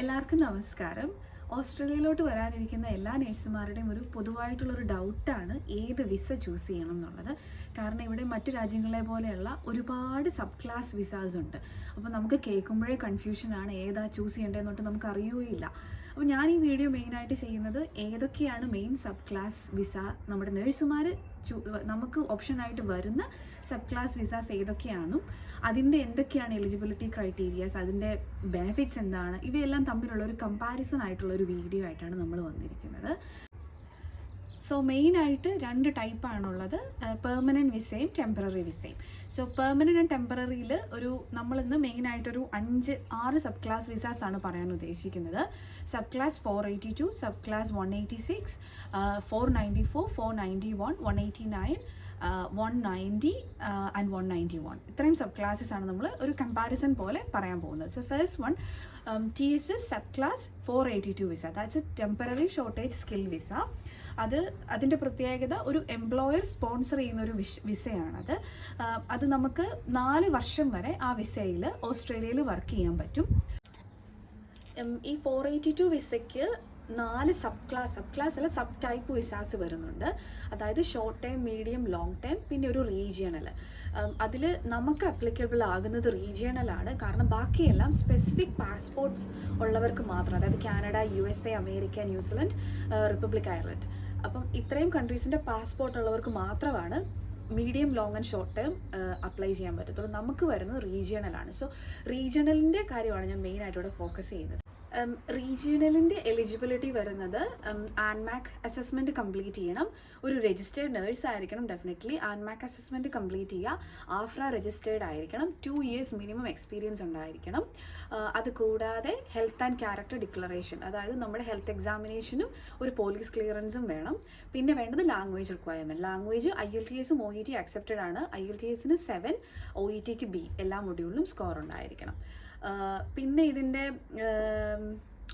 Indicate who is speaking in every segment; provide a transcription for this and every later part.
Speaker 1: എല്ലാവർക്കും നമസ്കാരം. ഓസ്ട്രേലിയയിലോട്ട് വരാനിരിക്കുന്ന എല്ലാ നേഴ്സുമാരുടെയും ഒരു പൊതുവായിട്ടുള്ളൊരു ഡൗട്ടാണ് ഏത് വിസ ചൂസ് ചെയ്യണം എന്നുള്ളത്. കാരണം ഇവിടെ മറ്റു രാജ്യങ്ങളെ പോലെയുള്ള ഒരുപാട് സബ് ക്ലാസ് വിസാസ് ഉണ്ട് അപ്പോൾ നമുക്ക് കേൾക്കുമ്പോഴേ കൺഫ്യൂഷനാണ് ഏതാ ചൂസ് ചെയ്യേണ്ടതെന്നൊട്ട് നമുക്ക് അറിയുകയില്ല അപ്പോൾ ഞാൻ ഈ വീഡിയോ മെയിനായിട്ട് ചെയ്യുന്നത് ഏതൊക്കെയാണ് മെയിൻ സബ് ക്ലാസ് വിസ നമ്മുടെ നഴ്സുമാർ നമുക്ക് ഓപ്ഷനായിട്ട് വരുന്ന സബ് ക്ലാസ് വിസാസ് ഏതൊക്കെയാണെന്നും അതിന്റെ എന്തൊക്കെയാണ് എലിജിബിലിറ്റി ക്രൈറ്റീരിയാസ് അതിന്റെ ബെനിഫിറ്റ്സ് എന്താണ് ഇവയെല്ലാം തമ്മിലുള്ള ഒരു കമ്പാരിസൺ ആയിട്ടുള്ള ഒരു വീഡിയോ ആയിട്ടാണ് നമ്മൾ വന്നിരിക്കുന്നത്. സോ മെയിനായിട്ട് രണ്ട് ടൈപ്പാണുള്ളത് പെർമനന്റ് വിസയും ടെമ്പററി വിസയും സോ പെർമനന്റ് ആൻഡ് ടെമ്പററിയിൽ ഒരു നമ്മളിന്ന് മെയിനായിട്ടൊരു അഞ്ച് ആറ് സബ് ക്ലാസ് വിസാസ് ആണ് പറയാൻ ഉദ്ദേശിക്കുന്നത്. Sub class four eighty two sub class one eighty six four ninety four four ninety one one eighty nine one ninety and one ninety one ഇത്രയും sub classes ആണ് നമ്മൾ ഒരു കമ്പാരിസൺ പോലെ പറയാൻ പോകുന്നത്. So first one T S S sub class four eighty two visa that's a temporary shortage skill visa അത് അതിന്റെ പ്രത്യേകത ഒരു എംപ്ലോയർ സ്പോൺസർ ചെയ്യുന്ന ഒരു വിഷ വിസയാണത് അത്. നമുക്ക് നാല് വർഷം വരെ ആ വിസയിൽ ഓസ്ട്രേലിയയിൽ വർക്ക് ചെയ്യാൻ പറ്റും. ഈ ഫോർ എയ്റ്റി ടു വിസയ്ക്ക് നാല് സബ് ക്ലാസ് സബ് ക്ലാസ് അല്ല സബ് ടൈപ്പ് വിസാസ് വരുന്നുണ്ട്. അതായത് short time medium long time പിന്നെ ഒരു റീജിയണൽ അതിൽ നമുക്ക് അപ്ലിക്കബിൾ ആകുന്നത് റീജിയണലാണ് കാരണം ബാക്കിയെല്ലാം സ്പെസിഫിക് പാസ്പോർട്ട്സ് ഉള്ളവർക്ക് മാത്രം. അതായത് Canada U S A America New Zealand republic Ireland അപ്പം ഇത്രയും കൺട്രീസിന്റെ പാസ്പോർട്ട് ഉള്ളവർക്ക് മാത്രമാണ് medium long and short term apply ചെയ്യാൻ പറ്റത്തുള്ളൂ. നമുക്ക് വരുന്നത് റീജിയണലാണ് സോ റീജിയണലിന്റെ കാര്യമാണ് ഞാൻ മെയിനായിട്ട് ഇവിടെ ഫോക്കസ് ചെയ്യുന്നത്. റീജിയണലിന്റെ എലിജിബിലിറ്റി വരുന്നത് ആൻമാക് അസസ്മെന്റ് കംപ്ലീറ്റ് ചെയ്യണം. ഒരു രജിസ്റ്റേർഡ് നേഴ്സ് ആയിരിക്കണം ഡെഫിനറ്റ്ലി ആൻമാക് അസസ്മെന്റ് കംപ്ലീറ്റ് ചെയ്യുക. ആഫ്ര രജിസ്റ്റേർഡ് ആയിരിക്കണം. ടു ഇയേഴ്സ് മിനിമം എക്സ്പീരിയൻസ് ഉണ്ടായിരിക്കണം. അതുകൂടാതെ അത് കൂടാതെ ഹെൽത്ത് ആൻഡ് ക്യാരക്ടർ ഡിക്ലറേഷൻ അതായത് നമ്മുടെ ഹെൽത്ത് എക്സാമിനേഷനും ഒരു പോലീസ് ക്ലിയറൻസും വേണം. പിന്നെ വേണ്ടത് language requirement language I L T എസും ഒ ഇ ടി അക്സെപ്റ്റഡ് ആണ്. ഐ എൽ ടി എസിന് സെവൻ ഒ ഇ ടിക്ക് ബി എല്ലാ മൊഡ്യൂളിലും സ്കോർ ഉണ്ടായിരിക്കണം. പിന്നെ ഇതിന്റെ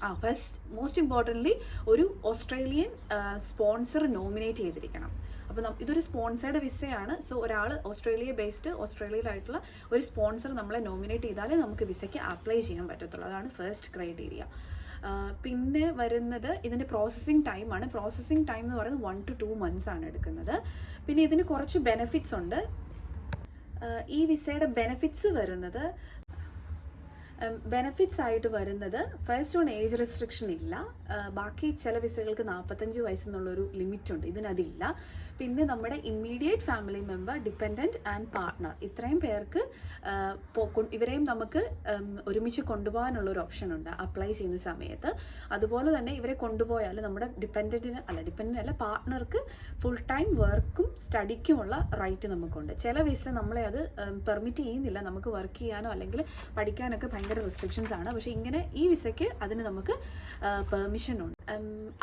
Speaker 1: ആ ഫസ്റ്റ് മോസ്റ്റ് ഇമ്പോർട്ടന്റ്ലി ഒരു ഓസ്ട്രേലിയൻ സ്പോൺസർ നോമിനേറ്റ് ചെയ്തിരിക്കണം. അപ്പോൾ ഇതൊരു സ്പോൺസേർഡ് വിസയാണ്. സോ ഒരാൾ ഓസ്ട്രേലിയ ബേസ്ഡ് ഓസ്ട്രേലിയയിലായിട്ടുള്ള ഒരു സ്പോൺസർ നമ്മളെ നോമിനേറ്റ് ചെയ്താലേ നമുക്ക് വിസയ്ക്ക് അപ്ലൈ ചെയ്യാൻ പറ്റത്തുള്ളൂ. അതാണ് ഫസ്റ്റ് ക്രൈറ്റീരിയ പിന്നെ വരുന്നത് ഇതിന്റെ പ്രോസസ്സിങ് ടൈമാണ് പ്രോസസ്സിങ് ടൈം എന്ന് പറയുന്നത് വൺ ടു ടു മന്ത്സ് ആണ് എടുക്കുന്നത്. പിന്നെ ഇതിന് കുറച്ച് ബെനിഫിറ്റ്സ് ഉണ്ട്. ഈ വിസയുടെ ബെനിഫിറ്റ്സ് വരുന്നത് ബെനിഫിറ്റ്സ് ആയിട്ട് വരുന്നത് ഫസ്റ്റ് വൺ ഏജ് റെസ്ട്രിക്ഷൻ ഇല്ല. ബാക്കി ചില വിസകൾക്ക് നാൽപ്പത്തഞ്ച് വയസ്സെന്നുള്ളൊരു ലിമിറ്റ് ഉണ്ട്. ഇതിനതില്ല. പിന്നെ നമ്മുടെ immediate family member dependent and partner ഇത്രയും പേർക്ക് ഇവരെയും നമുക്ക് ഒരുമിച്ച് കൊണ്ടുപോകാനുള്ള ഒരു ഓപ്ഷൻ ഉണ്ട് അപ്ലൈ ചെയ്യുന്ന സമയത്ത്. അതുപോലെ തന്നെ ഇവരെ കൊണ്ടുപോയാൽ നമ്മുടെ ഡിപ്പെൻഡന്റിന് അല്ല ഡിപ്പെൻഡന്റ് അല്ല പാർട്ണർക്ക് ഫുൾ ടൈം വർക്കും സ്റ്റഡിക്കുമുള്ള റൈറ്റ് നമുക്കുണ്ട്. ചില വിസ നമ്മളെ അത് പെർമിറ്റ് ചെയ്യുന്നില്ല. നമുക്ക് വർക്ക് ചെയ്യാനോ അല്ലെങ്കിൽ പഠിക്കാനൊക്കെ ഭയങ്കര റെസ്ട്രിക്ഷൻസ് ആണ്. പക്ഷേ ഇങ്ങനെ ഈ വിസയ്ക്ക് അതിന് നമുക്ക് പെർമിഷൻ ഉണ്ട്.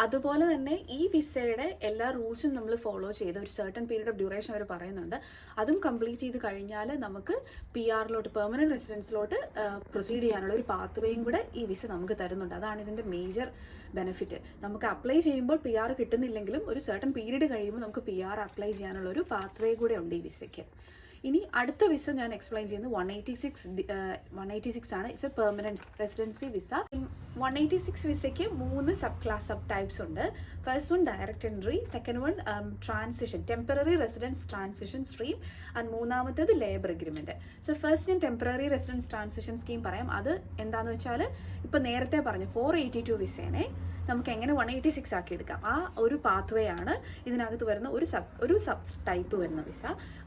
Speaker 1: അതുപോലെ തന്നെ ഈ വിസയുടെ എല്ലാ റൂൾസും നമ്മൾ ഫോളോ ചെയ്ത് ഒരു സർട്ടൺ പീരീഡ് ഓഫ് ഡ്യൂറേഷൻ അവർ പറയുന്നുണ്ട്. അതും കംപ്ലീറ്റ് ചെയ്ത് കഴിഞ്ഞാൽ നമുക്ക് പി ആറിലോട്ട് പെർമനന്റ് റെസിഡൻസിലോട്ട് പ്രൊസീഡ് ചെയ്യാനുള്ള ഒരു പാത്ത് വേയും കൂടെ ഈ വിസ നമുക്ക് തരുന്നുണ്ട്. അതാണ് ഇതിന്റെ മേജർ ബെനിഫിറ്റ് നമുക്ക് അപ്ലൈ ചെയ്യുമ്പോൾ പി ആർ കിട്ടുന്നില്ലെങ്കിലും ഒരു സർട്ടൺ പീരീഡ് കഴിയുമ്പോൾ നമുക്ക് പി ആർ അപ്ലൈ ചെയ്യാനുള്ള ഒരു പാത്ത് വേ കൂടെ ഉണ്ട് ഈ വിസയ്ക്ക്. ഇനി അടുത്ത വിസ ഞാൻ എക്സ്പ്ലെയിൻ ചെയ്യുന്നത് one eighty six one eighty six ആണ്. It's a permanent residency visa one eighty six വിസയ്ക്ക് മൂന്ന് സബ് ക്ലാസ് സബ് ടൈപ്സ് ഉണ്ട് first one direct entry second one transition temporary residence transition stream and മൂന്നാമത്തേത് labour agreement so first ഞാൻ temporary residence transition scheme പറയാം. അത് എന്താണെന്ന് വെച്ചാൽ ഇപ്പോൾ നേരത്തെ പറഞ്ഞു ഫോർ എയ്റ്റി ടു വിസേനെ നമുക്ക് എങ്ങനെ വൺ എയ്റ്റി സിക്സ് ആക്കി എടുക്കാം ആ ഒരു പാത്ത് വേ ആണ് ഇതിനകത്ത് വരുന്ന ഒരു സബ് ഒരു സബ് ടൈപ്പ് വരുന്ന വിസ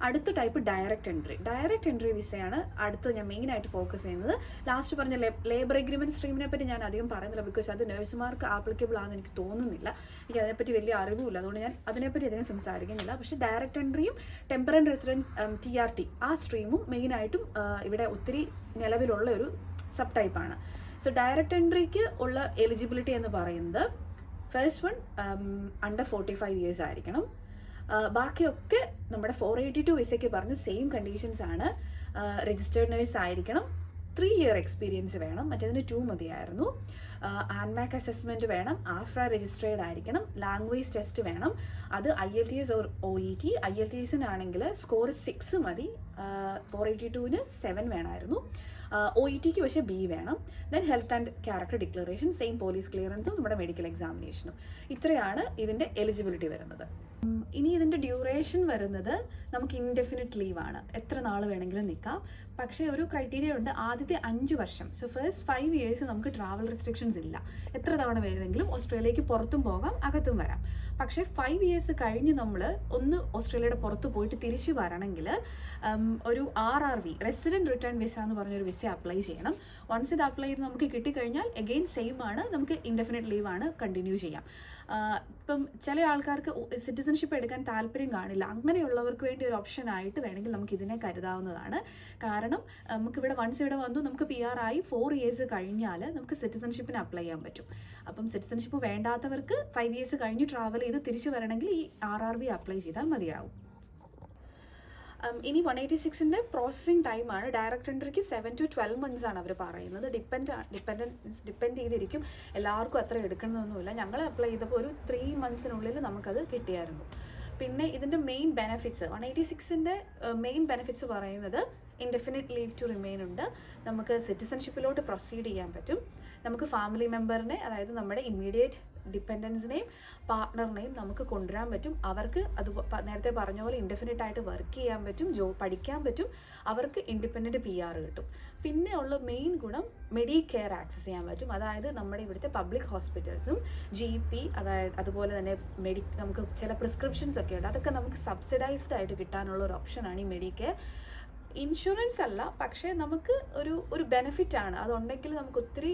Speaker 1: അടുത്ത type direct entry direct entry വിസയാണ് അടുത്ത് ഞാൻ മെയിനായിട്ട് ഫോക്കസ് ചെയ്യുന്നത്. ലാസ്റ്റ് പറഞ്ഞ ലേബർ എഗ്രിമെന്റ് സ്ട്രീമിനെ പറ്റി ഞാൻ അധികം പറയുന്നില്ല ബിക്കോസ് അത് നഴ്സുമാർക്ക് ആപ്ലിക്കബിൾ ആണെന്ന് എനിക്ക് തോന്നുന്നില്ല. എനിക്ക് അതിനെപ്പറ്റി വലിയ അറിവുമില്ല. അതുകൊണ്ട് ഞാൻ അതിനെപ്പറ്റി അധികം സംസാരിക്കുന്നില്ല. പക്ഷേ ഡയറക്റ്റ് എൻട്രിയും temporary residence T R T ആ സ്ട്രീമും മെയിനായിട്ടും ഇവിടെ ഒത്തിരി നിലവിലുള്ള ഒരു സബ് ടൈപ്പാണ് സോ ഡയറക്റ്റ് എൻട്രിക്ക് ഉള്ള എലിജിബിലിറ്റി എന്ന് പറയുന്നത് first one under forty five years ആയിരിക്കണം. ആ, ബാക്കിയൊക്കെ നമ്മുടെ ഫോർ എയ്റ്റി ടു വിസയ്ക്ക് പറഞ്ഞ സെയിം കണ്ടീഷൻസ് ആണ് രജിസ്റ്റേർഡ് നേഴ്സ് ആയിരിക്കണം. ത്രീ ഇയർ എക്സ്പീരിയൻസ് വേണം. മറ്റേതിന് ടു മതിയായിരുന്നു. ആൻമാക് അസസ്മെന്റ് വേണം. ആഫ്ര രജിസ്ട്രേഡ് ആയിരിക്കണം. ലാംഗ്വേജ് ടെസ്റ്റ് വേണം. അത് I L T S or O E T I L T എസിനാണെങ്കിൽ score six മതി. ഫോർ എയ്റ്റി ടുവിന് സെവൻ വേണമായിരുന്നു ഒ ഇ ടിക്ക് പക്ഷേ ബി വേണം. Then health and character declaration same police ക്ലിയറൻസും നമ്മുടെ മെഡിക്കൽ എക്സാമിനേഷനും ഇത്രയാണ് ഇതിന്റെ എലിജിബിലിറ്റി വരുന്നത്. ഇനി ഇതിന്റെ ഡ്യൂറേഷൻ വരുന്നത് നമുക്ക് ഇൻഡെഫിനിറ്റ് ലീവാണ് എത്ര നാൾ വേണമെങ്കിലും നിൽക്കാം. പക്ഷേ ഒരു ക്രൈറ്റീരിയ ഉണ്ട് ആദ്യത്തെ അഞ്ച് വർഷം. സോ ഫസ്റ്റ് ഫൈവ് ഇയേഴ്സ് നമുക്ക് ട്രാവൽ റെസ്ട്രിക്ഷൻസ് ഇല്ല. എത്ര തവണ വേണമെങ്കിലും ഓസ്ട്രേലിയക്ക് പുറത്തും പോകാം അകത്തും വരാം. പക്ഷേ ഫൈവ് ഇയേഴ്സ് കഴിഞ്ഞ് നമ്മൾ ഒന്ന് ഓസ്ട്രേലിയയുടെ പുറത്ത് പോയിട്ട് തിരിച്ചു വരണമെങ്കിൽ ഒരു R R V resident return visa എന്ന് പറഞ്ഞൊരു വിസ അപ്ലൈ ചെയ്യണം. വൺസ് ഇത് അപ്ലൈ ചെയ്ത് നമുക്ക് കിട്ടിക്കഴിഞ്ഞാൽ എഗെയിൻ സെയിം ആണ് നമുക്ക് ഇൻഡെഫിനിറ്റ് ലീവാണ് കണ്ടിന്യൂ ചെയ്യാം. ഇപ്പം ചില ആൾക്കാർക്ക് സിറ്റിസൺഷിപ്പ് എടുക്കാൻ താല്പര്യം കാണില്ല. അങ്ങനെയുള്ളവർക്ക് വേണ്ടി ഒരു ഓപ്ഷൻ ആയിട്ട് വേണമെങ്കിൽ നമുക്ക് ഇതിനെ കരുതാവുന്നതാണ്. കാരണം നമുക്ക് ഇവിടെ വൺസ് ഇവിടെ വന്നു നമുക്ക് പി ആർ ആയി ഫോർ ഇയേഴ്സ് കഴിഞ്ഞാൽ നമുക്ക് സിറ്റിസൺഷിപ്പിന് അപ്ലൈ ചെയ്യാൻ പറ്റും. അപ്പം സിറ്റിസൺഷിപ്പ് വേണ്ടാത്തവർക്ക് ഫൈവ് ഇയേഴ്സ് കഴിഞ്ഞ് ട്രാവൽ ചെയ്ത് തിരിച്ചു വരണമെങ്കിൽ ഈ ആർ ആർ ബി അപ്ലൈ ചെയ്താൽ മതിയാവും. ഇനി വൺ എയ്റ്റി സിക്സിന്റെ പ്രോസസ്സിങ് ടൈമാണ് ഡയറക്റ്റ് എൻട്രിക്ക് സെവൻ ടു ട്വൽവ് മന്ത്സ് ആണ് അവർ പറയുന്നത്. ഡിപ്പെൻഡ് മീൻസ് ഡിപ്പെൻഡ് ചെയ്തിരിക്കും. എല്ലാവർക്കും അത്ര എടുക്കണമെന്നൊന്നുമില്ല ഞങ്ങൾ അപ്ലൈ ചെയ്തപ്പോൾ ഒരു ത്രീ മന്ത്സിനുള്ളിൽ നമുക്കത് കിട്ടിയായിരുന്നു. പിന്നെ ഇതിന്റെ മെയിൻ ബെനിഫിറ്റ്സ് വൺ എയ്റ്റി സിക്സിന്റെ മെയിൻ ബെനിഫിറ്റ്സ് പറയുന്നത് ഇൻഡെഫിനിറ്റ് ലീവ് ടു റിമെയിൻ ഉണ്ട്. നമുക്ക് സിറ്റിസൺഷിപ്പിലോട്ട് പ്രൊസീഡ് ചെയ്യാൻ പറ്റും. നമുക്ക് ഫാമിലി മെമ്പറിനെ അതായത് നമ്മുടെ ഇമ്മീഡിയറ്റ് ഡിപ്പെൻഡൻസിനെയും പാർട്ട്ണറിനെയും നമുക്ക് കൊണ്ടുവരാൻ പറ്റും. അവർക്ക് അത് നേരത്തെ പറഞ്ഞ പോലെ ഇൻഡെഫിനിറ്റ് ആയിട്ട് വർക്ക് ചെയ്യാൻ പറ്റും ജോ പഠിക്കാൻ പറ്റും. അവർക്ക് ഇൻഡിപെൻഡന്റ് പി ആർ കിട്ടും. പിന്നെ ഉള്ള മെയിൻ ഗുണം മെഡി കെയർ ആക്സസ് ചെയ്യാൻ പറ്റും. അതായത് നമ്മുടെ ഇവിടുത്തെ പബ്ലിക് ഹോസ്പിറ്റൽസും ജി പി അതായത് അതുപോലെ തന്നെ മെഡി നമുക്ക് ചില പ്രിസ്ക്രിപ്ഷൻസ് ഒക്കെ ഉണ്ട്. അതൊക്കെ നമുക്ക് സബ്സിഡൈസ്ഡ് ആയിട്ട് കിട്ടാനുള്ള ഒരു ഓപ്ഷനാണ് ഈ മെഡി കെയർ ഇൻഷുറൻസ് അല്ല പക്ഷേ നമുക്ക് ഒരു ഒരു ബെനിഫിറ്റ് ആണ്. അതുണ്ടെങ്കിൽ നമുക്ക് ഒത്തിരി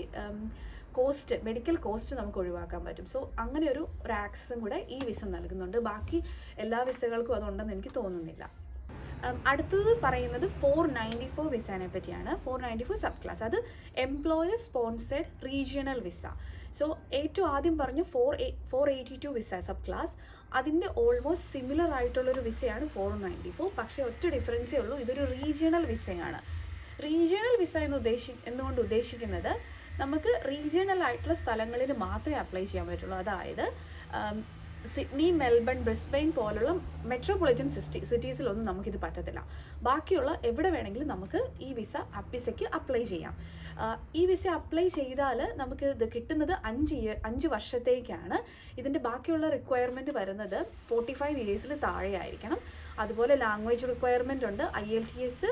Speaker 1: കോസ്റ്റ് മെഡിക്കൽ കോസ്റ്റ് നമുക്ക് ഒഴിവാക്കാൻ പറ്റും. സോ അങ്ങനെ ഒരു ആക്സസും കൂടെ ഈ വിസ നൽകുന്നുണ്ട്. ബാക്കി എല്ലാ വിസകൾക്കും അതുണ്ടെന്ന് എനിക്ക് തോന്നുന്നില്ല. അടുത്തത് പറയുന്നത് ഫോർ നയന്റി ഫോർ വിസേനെ പറ്റിയാണ്. Four ninety four sub class അത് employer sponsored regional visa so ഏറ്റവും ആദ്യം പറഞ്ഞ four four eighty two visa sub class അതിന്റെ ഓൾമോസ്റ്റ് സിമിലർ ആയിട്ടുള്ളൊരു വിസയാണ് ഫോർ നയന്റി ഫോർ പക്ഷേ ഒറ്റ ഡിഫറൻസേ ഉള്ളൂ. ഇതൊരു റീജിയണൽ വിസയാണ് റീജിയണൽ വിസ എന്ന് ഉദ്ദേശി എന്നുകൊണ്ട് ഉദ്ദേശിക്കുന്നത്? നമുക്ക് റീജിയണൽ ആയിട്ടുള്ള സ്ഥലങ്ങളിൽ മാത്രമേ അപ്ലൈ ചെയ്യാൻ പറ്റുള്ളൂ. അതായത് സിഡ്നി മെൽബൺ ബ്രിസ്ബെയിൻ പോലുള്ള മെട്രോപൊളിറ്റൻ സിറ്റി സിറ്റീസിലൊന്നും നമുക്കിത് പറ്റത്തില്ല. ബാക്കിയുള്ള എവിടെ വേണമെങ്കിലും നമുക്ക് ഈ വിസ വിസയ്ക്ക് അപ്ലൈ ചെയ്യാം. ഈ വിസ അപ്ലൈ ചെയ്താൽ നമുക്ക് ഇത് കിട്ടുന്നത് അഞ്ച് ഇയർ അഞ്ച് വർഷത്തേക്കാണ്. ഇതിന്റെ ബാക്കിയുള്ള റിക്വയർമെന്റ് വരുന്നത് ഫോർട്ടി ഫൈവ് ഇയേഴ്സിൽ താഴെ ആയിരിക്കണം അതുപോലെ ലാംഗ്വേജ് റിക്വയർമെന്റ് ഉണ്ട് ഐ എൽ ടി എസ്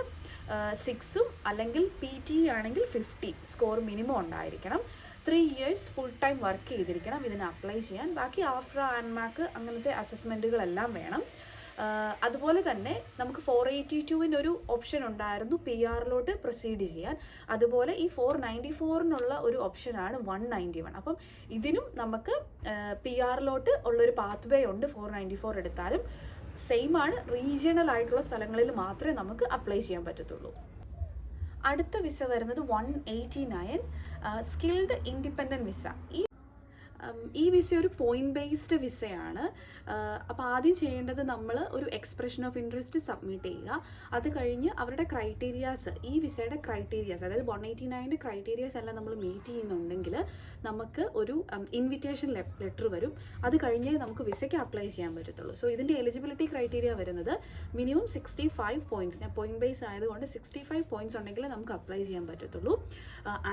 Speaker 1: സിക്സും അല്ലെങ്കിൽ പി ടി ആണെങ്കിൽ ഫിഫ്റ്റി സ്കോർ മിനിമം ഉണ്ടായിരിക്കണം. Three years full time work ചെയ്തിരിക്കണം. ഇതിന് അപ്ലൈ ചെയ്യാൻ. ബാക്കി ആഫ്ര ആൻമാക്ക് അങ്ങനത്തെ അസസ്മെന്റുകളെല്ലാം വേണം. അതുപോലെ തന്നെ നമുക്ക് ഫോർ എയ്റ്റി ടുവിന്റെ ഒരു ഓപ്ഷൻ ഉണ്ടായിരുന്നു പി ആറിലോട്ട് പ്രൊസീഡ് ചെയ്യാൻ. അതുപോലെ ഈ ഫോർ നയന്റി ഫോറിനുള്ള ഒരു ഓപ്ഷനാണ് വൺ നയന്റി വൺ അപ്പം ഇതിനും നമുക്ക് പി ആറിലോട്ട് ഉള്ളൊരു പാത്ത് വേ ഉണ്ട് ഫോർ നയന്റി ഫോർ എടുത്താലും. സെയിം ആണ്. റീജിയണൽ ആയിട്ടുള്ള സ്ഥലങ്ങളിൽ മാത്രമേ നമുക്ക് അപ്ലൈ ചെയ്യാൻ പറ്റത്തുള്ളൂ. അടുത്ത വിസ വരുന്നത് one eighty nine skilled independent visa ഈ ഈ വിസ ഒരു പോയിന്റ് ബേസ്ഡ് വിസയാണ്. അപ്പോൾ ആദ്യം ചെയ്യേണ്ടത് നമ്മൾ ഒരു എക്സ്പ്രഷൻ ഓഫ് ഇൻട്രസ്റ്റ് സബ്മിറ്റ് ചെയ്യുക. അത് കഴിഞ്ഞ് അവരുടെ ക്രൈറ്റീരിയാസ് ഈ വിസയുടെ ക്രൈറ്റീരിയാസ് അതായത് വൺ എയ്റ്റി നയന്റെ ക്രൈറ്റീരിയാസ് എല്ലാം നമ്മൾ മീറ്റ് ചെയ്യുന്നുണ്ടെങ്കിൽ നമുക്ക് ഒരു ഇൻവിറ്റേഷൻ ലെറ്റർ വരും. അത് കഴിഞ്ഞേ നമുക്ക് വിസയ്ക്ക് അപ്ലൈ ചെയ്യാൻ പറ്റത്തുള്ളൂ. സോ ഇതിന്റെ എലിജിബിലിറ്റി ക്രൈറ്റീരിയ വരുന്നത് മിനിമം സിക്സ്റ്റി ഫൈവ് പോയിന്റ്സ് ഞാൻ പോയിന്റ് ബേസ് ആയതുകൊണ്ട് സിക്സ്റ്റി ഫൈവ് പോയിന്റ്സ് ഉണ്ടെങ്കിൽ നമുക്ക് അപ്ലൈ ചെയ്യാൻ പറ്റത്തുള്ളൂ.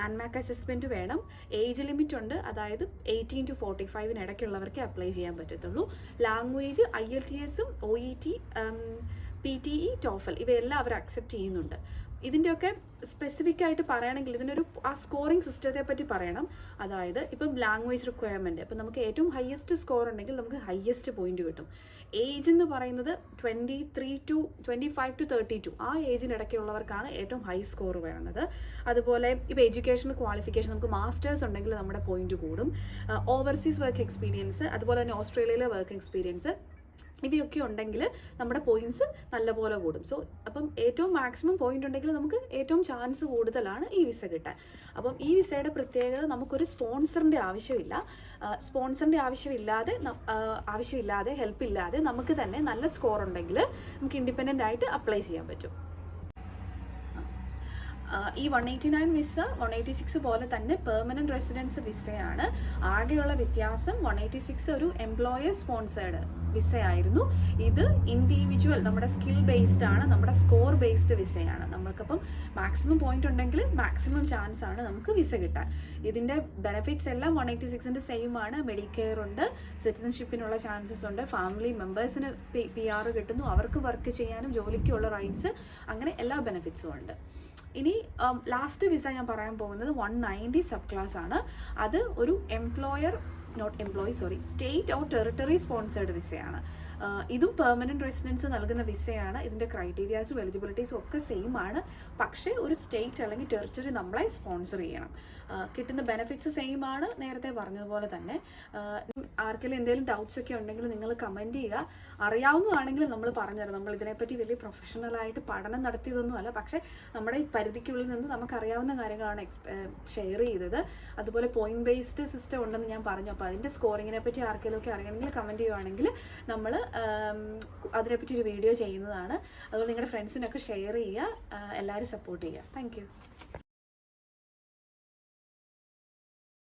Speaker 1: ആൻമാക്ക് അസസ്മെന്റ് വേണം. ഏജ് ലിമിറ്റ് ഉണ്ട്. അതായത് എയ്റ്റീൻ ടു ഫോർട്ടി ഫൈവിന് ഇടയ്ക്കുള്ളവർക്ക് അപ്ലൈ ചെയ്യാൻ പറ്റത്തുള്ളൂ. ലാംഗ്വേജ് ഐ എൽ ടി എസും O E T P T E TOEFL ഇവയെല്ലാം അവർ അക്സെപ്റ്റ് ചെയ്യുന്നുണ്ട്. ഇതിന്റെയൊക്കെ സ്പെസിഫിക് ആയിട്ട് പറയണമെങ്കിൽ ഇതിനൊരു ആ സ്കോറിംഗ് സിസ്റ്റത്തെ പറ്റി പറയണം. അതായത് ഇപ്പം ലാംഗ്വേജ് റിക്വയർമെന്റ് അപ്പം നമുക്ക് ഏറ്റവും ഹയസ്റ്റ് സ്കോർ ഉണ്ടെങ്കിൽ നമുക്ക് ഹയസ്റ്റ് പോയിന്റ് കിട്ടും. ഏജ് എന്ന് പറയുന്നത് twenty three to twenty five to thirty two ആ ഏജിനിടയ്ക്കുള്ളവർക്കാണ് ഏറ്റവും ഹൈ സ്കോർ വരുന്നത്. അതുപോലെ ഇപ്പോൾ എഡ്യൂക്കേഷണൽ ക്വാളിഫിക്കേഷൻ നമുക്ക് മാസ്റ്റേഴ്സ് ഉണ്ടെങ്കിൽ നമ്മുടെ പോയിന്റ് കൂടും. ഓവർസീസ് വർക്ക് എക്സ്പീരിയൻസ് അതുപോലെ തന്നെ ഓസ്ട്രേലിയയിലെ വർക്ക് എക്സ്പീരിയൻസ് ഇവയൊക്കെ ഉണ്ടെങ്കിൽ നമ്മുടെ പോയിന്റ്സ് നല്ലപോലെ കൂടും. സോ അപ്പം ഏറ്റവും മാക്സിമം പോയിന്റ് ഉണ്ടെങ്കിൽ നമുക്ക് ഏറ്റവും ചാൻസ് കൂടുതലാണ് ഈ വിസ കിട്ടാൻ. അപ്പം ഈ വിസയുടെ പ്രത്യേകത നമുക്കൊരു സ്പോൺസറിന്റെ ആവശ്യമില്ല. സ്പോൺസറിന്റെ ആവശ്യമില്ലാതെ ആവശ്യമില്ലാതെ ഹെൽപ്പ് ഇല്ലാതെ നമുക്ക് തന്നെ നല്ല സ്കോർ ഉണ്ടെങ്കിൽ നമുക്ക് ഇൻഡിപെൻഡന്റ് ആയിട്ട് അപ്ലൈ ചെയ്യാൻ പറ്റും. ഈ one eighty nine visa one eighty six പോലെ തന്നെ പെർമനന്റ് റെസിഡൻസ് വിസയാണ് ആകെയുള്ള വ്യത്യാസം വൺ എയ്റ്റി സിക്സ് ഒരു എംപ്ലോയർ സ്പോൺസേഡ് വിസയായിരുന്നു. ഇത് ഇൻഡിവിജ്വൽ നമ്മുടെ സ്കിൽ ബേസ്ഡ് ആണ് നമ്മുടെ സ്കോർ ബേസ്ഡ് വിസയാണ്. നമ്മൾക്കപ്പം മാക്സിമം പോയിന്റ് ഉണ്ടെങ്കിൽ മാക്സിമം ചാൻസ് ആണ് നമുക്ക് വിസ കിട്ടാൻ. ഇതിന്റെ ബെനിഫിറ്റ്സ് എല്ലാം വൺ എയ്റ്റി സിക്സിന്റെ സെയിം ആണ്. മെഡിക്കെയർ ഉണ്ട് സിറ്റിസൺഷിപ്പിനുള്ള ചാൻസസ് ഉണ്ട് ഫാമിലി മെമ്പേഴ്സിന് പി ആർ കിട്ടുന്നു അവർക്ക് വർക്ക് ചെയ്യാനും ജോലിക്കുള്ള റൈറ്റ്സ് അങ്ങനെ എല്ലാ ബെനിഫിറ്റ്സും ഉണ്ട്. ഇനി ലാസ്റ്റ് വിസ ഞാൻ പറയാൻ പോകുന്നത് വൺ നയന്റി സബ് ക്ലാസ് ആണ്. അത് ഒരു employer not employee sorry state or territory sponsored വിസയാണ് ഇതും പെർമനന്റ് റെസിഡൻസ് നൽകുന്ന വിസയാണ് ഇതിന്റെ ക്രൈറ്റീരിയാസും എലിജിബിലിറ്റീസും ഒക്കെ സെയിം ആണ്. പക്ഷേ ഒരു സ്റ്റേറ്റ് അല്ലെങ്കിൽ ടെറിറ്ററി നമ്മളെ സ്പോൺസർ ചെയ്യണം. കിട്ടുന്ന ബെനിഫിറ്റ്സ് സെയിം ആണ്. നേരത്തെ പറഞ്ഞതുപോലെ തന്നെ. ആർക്കെങ്കിലും എന്തെങ്കിലും ഡൗട്ട്സ് ഒക്കെ ഉണ്ടെങ്കിൽ നിങ്ങൾ കമന്റ് ചെയ്യുക. അറിയാവുന്നതാണെങ്കിൽ നമ്മൾ പറഞ്ഞുതരാം. നമ്മൾ ഇതിനെപ്പറ്റി വലിയ പ്രൊഫഷണലായിട്ട് പഠനം നടത്തിയതൊന്നുമല്ല പക്ഷേ നമ്മുടെ പരിധിക്കുള്ളിൽ നിന്ന് നമുക്കറിയാവുന്ന കാര്യങ്ങളാണ് ഷെയർ ചെയ്തത്. അതുപോലെ പോയിന്റ് ബേസ്ഡ് സിസ്റ്റം ഉണ്ടെന്ന് ഞാൻ പറഞ്ഞു. അപ്പോൾ അതിന്റെ സ്കോറിങ്ങിനെ പറ്റി ആർക്കെങ്കിലും ഒക്കെ അറിയണമെങ്കിൽ കമന്റ് ചെയ്യുവാണെങ്കിൽ നമ്മൾ അതിനെപ്പറ്റി ഒരു വീഡിയോ ചെയ്യുന്നതാണ്. അതുപോലെ നിങ്ങളുടെ ഫ്രണ്ട്സിനൊക്കെ ഷെയർ ചെയ്യുക എല്ലാവരും സപ്പോർട്ട് ചെയ്യുക. താങ്ക്